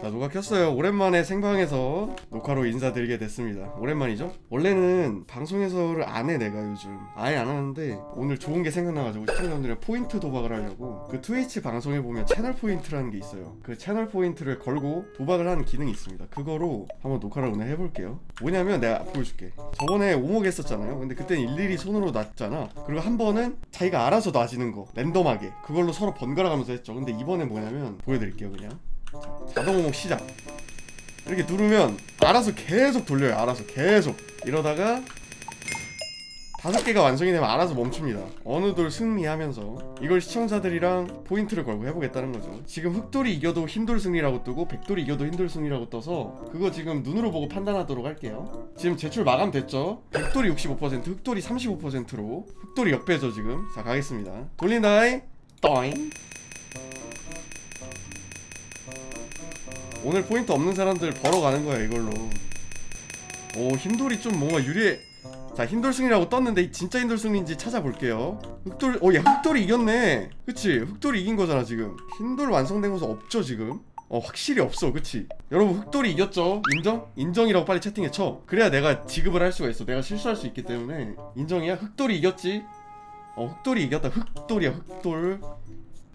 자 녹화 켰어요. 오랜만에 생방에서 녹화로 인사드리게 됐습니다. 오랜만이죠? 원래는 방송에서를 안해 내가 요즘. 아예 안 하는데 오늘 좋은 게 생각나가지고 시청자분들이랑 포인트 도박을 하려고 그 트위치 방송에 보면 채널 포인트라는 게 있어요. 그 채널 포인트를 걸고 도박을 하는 기능이 있습니다. 그거로 한번 녹화를 오늘 해볼게요. 뭐냐면 내가 보여줄게. 저번에 오목 했었잖아요. 근데 그때는 일일이 손으로 놨잖아. 그리고 한 번은 자기가 알아서 놔지는 거 랜덤하게. 그걸로 서로 번갈아 가면서 했죠. 근데 이번엔 뭐냐면 보여드릴게요 그냥 자동 오목 시작. 이렇게 누르면 알아서 계속 돌려요 알아서 계속. 이러다가 다섯 개가 완성이 되면 알아서 멈춥니다. 어느 돌 승리하면서 이걸 시청자들이랑 포인트를 걸고 해보겠다는 거죠. 지금 흑돌이 이겨도 흰돌 승리라고 뜨고 백돌이 이겨도 흰돌 승리라고 떠서 그거 지금 눈으로 보고 판단하도록 할게요. 지금 제출 마감됐죠? 백돌이 65% 흑돌이 35%로 흑돌이 역배죠 지금. 자 가겠습니다. 돌린다이 떠잉 오늘 포인트 없는 사람들 벌어 가는 거야 이걸로. 오 흰돌이 좀 뭔가 유리해. 자 흰돌 승리라고 떴는데 진짜 흰돌 승리인지 찾아볼게요. 흑돌, 어야 흑돌이 이겼네. 그치? 흑돌이 이긴 거잖아 지금. 흰돌 완성된 것은 없죠 지금. 어 확실히 없어 그치 여러분 흑돌이 이겼죠 인정? 인정이라고 빨리 채팅에 쳐 그래야 내가 지급을 할 수가 있어 내가 실수할 수 있기 때문에 인정이야 흑돌이 이겼지 어 흑돌이 이겼다 흑돌이야 흑돌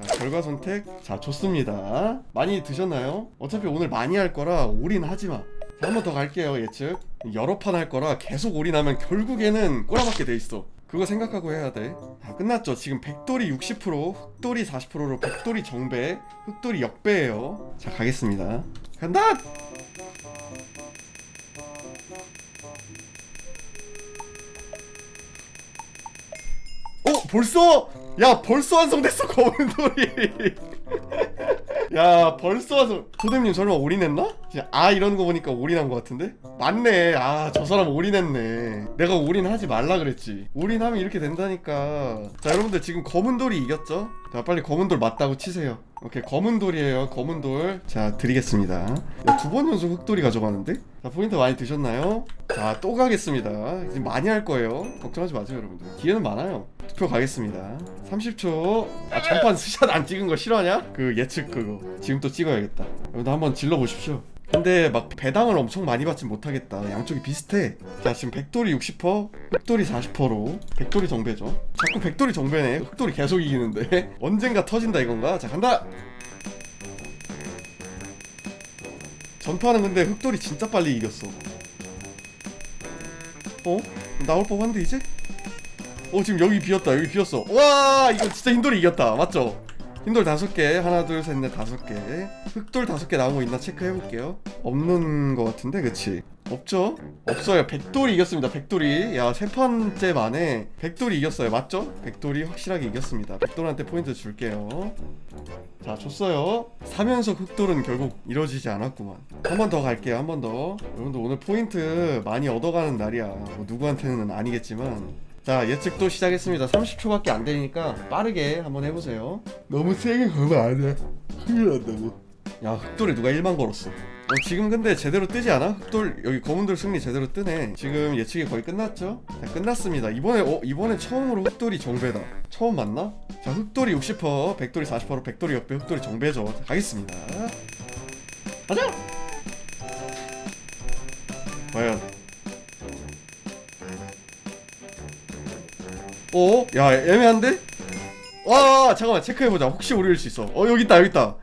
자, 결과 선택? 자 좋습니다. 많이 드셨나요? 어차피 오늘 많이 할 거라 올인하지 마. 자, 한번 더 갈게요 예측. 여러 판 할 거라 계속 올인하면 결국에는 꼬라박게 돼 있어. 그거 생각하고 해야 돼. 자, 끝났죠. 지금 백돌이 60% 흑돌이 40%로 백돌이 정배 흑돌이 역배예요. 자 가겠습니다. 간다! 어 벌써 야 벌써 완성됐어 검은돌이 야 벌써 완성 도dem님 설마 올인했나? 아 이러는 거 보니까 올인한 거 같은데? 맞네. 아 저 사람 올인했네. 내가 올인하지 말라 그랬지. 올인하면 이렇게 된다니까. 자 여러분들 지금 검은 돌이 이겼죠? 자 빨리 검은 돌 맞다고 치세요. 오케이 검은 돌이에요 검은 돌. 자 드리겠습니다. 두 번 연속 흑돌이 가져가는데? 자 포인트 많이 드셨나요? 자 또 가겠습니다. 지금 많이 할 거예요. 걱정하지 마세요 여러분들. 기회는 많아요. 투표 가겠습니다. 30초. 아 전판 스샷 안 찍은 거 싫어하냐? 그 예측 그거. 지금 또 찍어야겠다. 여러분들 한번 질러보십시오 근데 막 배당을 엄청 많이 받진 못하겠다. 양쪽이 비슷해. 자 지금 백돌이 60% 흑돌이 40%로. 백돌이 정배죠. 자꾸 백돌이 정배네. 흑돌이 계속 이기는데. 언젠가 터진다 이건가? 자 간다! 전파는 근데 흑돌이 진짜 빨리 이겼어. 어? 나올 법한데 이제? 어 지금 여기 비었다. 여기 비었어. 와 이거 진짜 흰돌이 이겼다. 맞죠? 흰돌 다섯 개 하나 둘 셋 넷 다섯 개. 흑돌 다섯 개 나온 거 있나 체크해 볼게요. 없는 거 같은데 그치? 없죠? 없어요. 백돌이 이겼습니다 백돌이. 야 세 판째 만에 백돌이 이겼어요. 맞죠? 백돌이 확실하게 이겼습니다. 백돌한테 포인트 줄게요. 자 줬어요. 3연속 흑돌은 결국 이루어지지 않았구만. 한 번 더 갈게요 한 번더. 여러분들 오늘 포인트 많이 얻어가는 날이야. 뭐 누구한테는 아니겠지만 자 예측도 시작했습니다. 30초밖에 안 되니까 빠르게 한번 해보세요. 너무 세게 걸면 안돼 큰일 난다고. 야 흑돌에 누가 1만 걸었어? 어, 지금 근데 제대로 뜨지 않아? 흑돌 여기 검은돌 승리 제대로 뜨네. 지금 예측이 거의 끝났죠? 자, 끝났습니다. 이번에 어 이번에 처음으로 흑돌이 정배다. 처음 맞나? 자 흑돌이 60% 백돌이 40% 백돌이 역배 흑돌이 정배죠. 자, 가겠습니다. 가자! 과연 어? 야 애매한데? 와 잠깐만 체크해보자 혹시 오류일 수 있어 어 여기 있다 여기 있다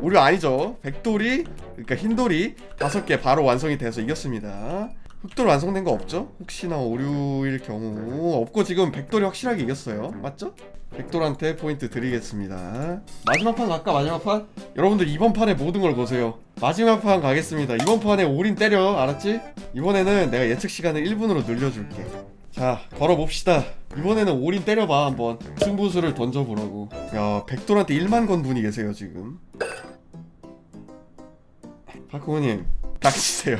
오류 아니죠 백돌이 그러니까 흰돌이 다섯 개 바로 완성이 돼서 이겼습니다 흑돌 완성된 거 없죠? 혹시나 오류일 경우 없고 지금 백돌이 확실하게 이겼어요 맞죠? 백돌한테 포인트 드리겠습니다 마지막 판 갈까 마지막 판? 여러분들 이번 판에 모든 걸 보세요 마지막 판 가겠습니다 이번 판에 올인 때려 알았지? 이번에는 내가 예측 시간을 1분으로 늘려줄게 자 걸어봅시다. 이번에는 올인 때려봐 한번. 승부수를 던져보라고. 야 백돌한테 1만 건 분이 계세요 지금. 박홍우님 딱 치세요.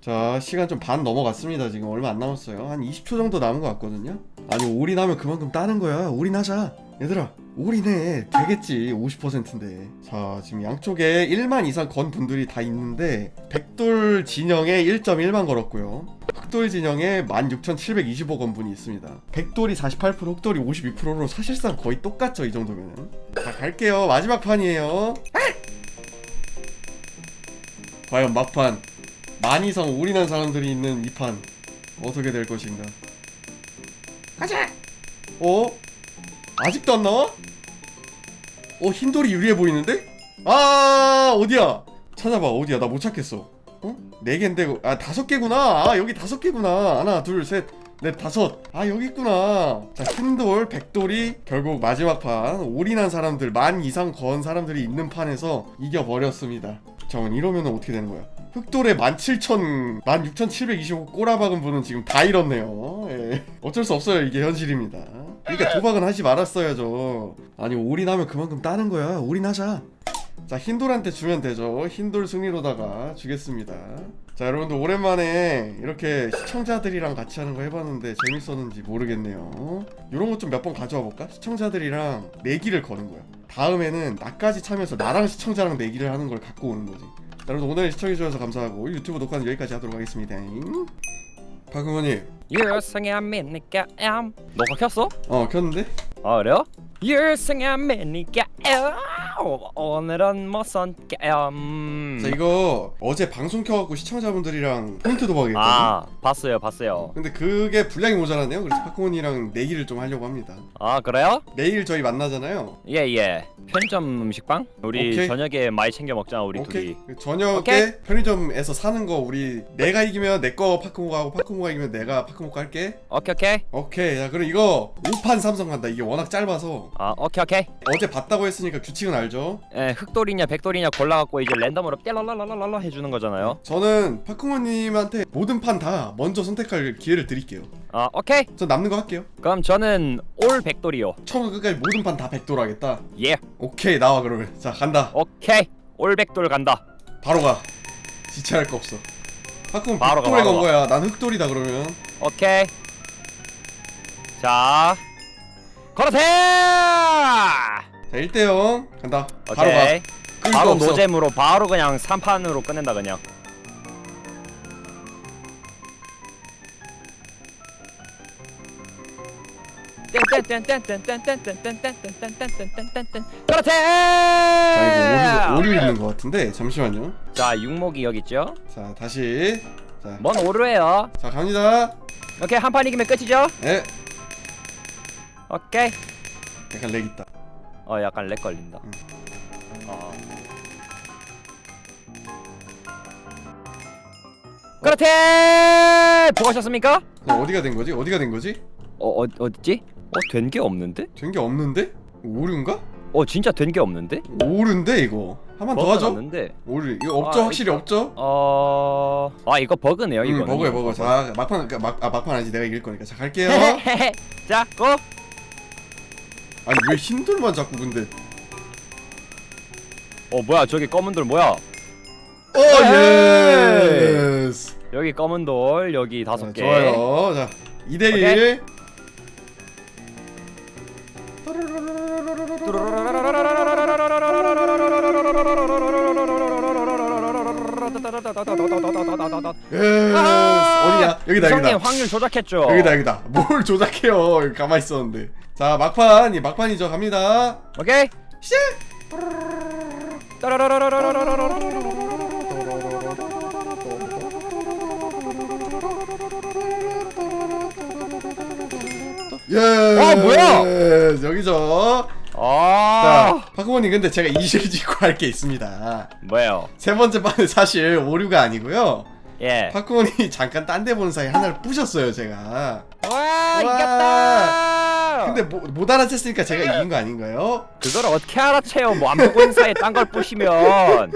자 시간 좀 반 넘어갔습니다. 지금 얼마 안 남았어요. 한 20초 정도 남은 것 같거든요. 아니 올인하면 그만큼 따는 거야. 올인하자 얘들아 올인해. 되겠지. 50%인데. 자 지금 양쪽에 1만 이상 건 분들이 다 있는데 백돌 진영에 1.1만 걸었고요. 흑돌 진영에 16,725건 분이 있습니다. 백돌이 48% 흑돌이 52%로 사실상 거의 똑같죠 이 정도면은. 자 갈게요. 마지막 판이에요. 과연 막판 만 이상 올인한 사람들이 있는 이 판 어떻게 될 것인가? 가자! 어? 아직도 안 나와? 어 흰돌이 유리해 보이는데? 아 어디야 찾아봐 어디야 나 못 찾겠어 어? 네 개인데 아 다섯 개구나 아 여기 다섯 개구나 하나 둘셋넷 다섯 아 여기 있구나 자 흰돌 백돌이 결국 마지막 판 올인한 사람들 만 이상 건 사람들이 있는 판에서 이겨버렸습니다 잠깐 이러면 어떻게 되는 거야 흑돌의 17,000, 16,725 꼬라박은 분은 지금 다 잃었네요. 예. 어쩔 수 없어요. 이게 현실입니다. 그러니까 도박은 하지 말았어야죠. 아니 올인하면 그만큼 따는 거야. 올인하자. 자 흰돌한테 주면 되죠. 흰돌 승리로다가 주겠습니다. 자 여러분들 오랜만에 이렇게 시청자들이랑 같이 하는 거 해봤는데 재밌었는지 모르겠네요. 이런 것 좀 몇 번 가져와 볼까? 시청자들이랑 내기를 거는 거야. 다음에는 나까지 참여해서 나랑 시청자랑 내기를 하는 걸 갖고 오는 거지. 자, 여러분 오늘 시청해주셔서 감사하고 유튜브 녹화는 여기까지 하도록 하겠습니다. 미니까 엠 녹화 켰어? 어 켰는데? 아 그래요? 유승의 미니까 엠 오늘은 무슨 게임 자 이거 어제 방송 켜갖고 시청자분들이랑 포인트 도박했거든. 아 봤어요 봤어요 근데 그게 분량이 모자라네요. 그래서 박근호이랑 내기를 좀 하려고 합니다. 아 그래요? 내일 저희 만나잖아요. 예예 편의점 음식방? 우리 오케이. 저녁에 많이 챙겨 먹잖아 우리 오케이. 둘이 저녁에 오케이. 편의점에서 사는 거 우리 내가 이기면 내 거 파크모가 하고 파크모가 이기면 내가 파크모가 할게. 오케이 오케이 오케이. 자 그럼 이거 5판 삼성 간다. 이게 워낙 짧아서 아 오케이 오케이 어제 봤다고 했으니까 규칙은 알죠. 예 흑돌이냐 백돌이냐 골라갖고 이제 랜덤으로 떼랄랄랄랄라 해주는 거잖아요 저는 파크모님한테 모든 판 다 먼저 선택할 기회를 드릴게요. 아 오케이 전 남는 거 할게요. 그럼 저는 올 백돌이요 처음부터 끝까지 모든 판 다 백도로 하겠다. 예 오케이 나와 그러면. 자 간다. 오케이 올 백돌 간다 바로 가. 지체할 거 없어. 파크모 바로 가, 백돌에 바로 건 가. 거야. 난 흑돌이다 그러면. 오케이 자 걸어세 자 1대0 간다. 바로 가. 오케이 끌거 바로 없어. 노잼으로 바로 그냥 3판으로 끝낸다 그냥 그렇지! 자 이거 오류, 오류 있는 거 같은데 잠시만요. 자 육목이 여기 있죠? 자 다시. 자, 뭔 오류예요? 자 갑니다. 오케이 한 판 이기면 끝이죠? 예. 오케이 약간 렉 있다. 어 약간 렉 걸린다 응. 어. 그렇지! 보셨습니까? 어, 어디가 된 거지? 어디가 된 거지? 어, 어 어딨지? 어 된 게 없는데? 된 게 없는데? 오류인가? 어 진짜 된 게 없는데? 오류인데 이거. 한 번더 하죠. 없는데. 오류. 이거 없죠? 아, 확실히 없죠? 어. 아 이거 버그네요 응, 이거. 먹어요, 먹어. 자 막판 그러니까 막, 아 막판 아니지 내가 이길 거니까. 자 갈게요. 자 고. 아니 왜 힘들만 자꾸 근데? 어 뭐야 저기 검은 돌 뭐야? 오 에이! 예스. 여기 검은 돌 여기 다섯 자, 개. 좋아요. 자 2대 1. 예스. 어디냐? 여기다 형님 여기다. 확률 조작했죠? 여기다 여기다. 뭘 조작해요? 여기 가만 히 있었는데. 자 막판 이 막판이죠. 갑니다. 오케이. 시작. 예. 와, 뭐야? 여기죠. 아. 자, 파크모님 근데 제가 이실 짓고 할 게 있습니다. 뭐예요? 세 번째 판은 사실 오류가 아니고요. 예. 파크모님이 잠깐 딴 데 보는 사이 하나를 부셨어요, 제가. 와 와. 이겼다. 근데 뭐, 못 알아챘으니까 제가 이긴 거 아닌가요? 그걸 어떻게 알아채요? 뭐 안 보고 있는 사이에 딴걸 부시면.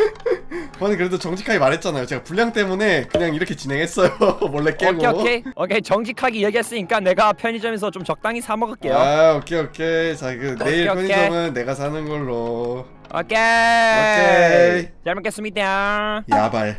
저는 그래도 정직하게 말했잖아요. 제가 분량 때문에 그냥 이렇게 진행했어요. 몰래 깨고. 오케이 오케이 오케이 정직하게 얘기했으니까 내가 편의점에서 좀 적당히 사 먹을게요. 아, 오케이 오케이. 자, 그 내일 오케이. 편의점은 내가 사는 걸로. 오케이. 오케이. 잘 먹겠습니다. 야발.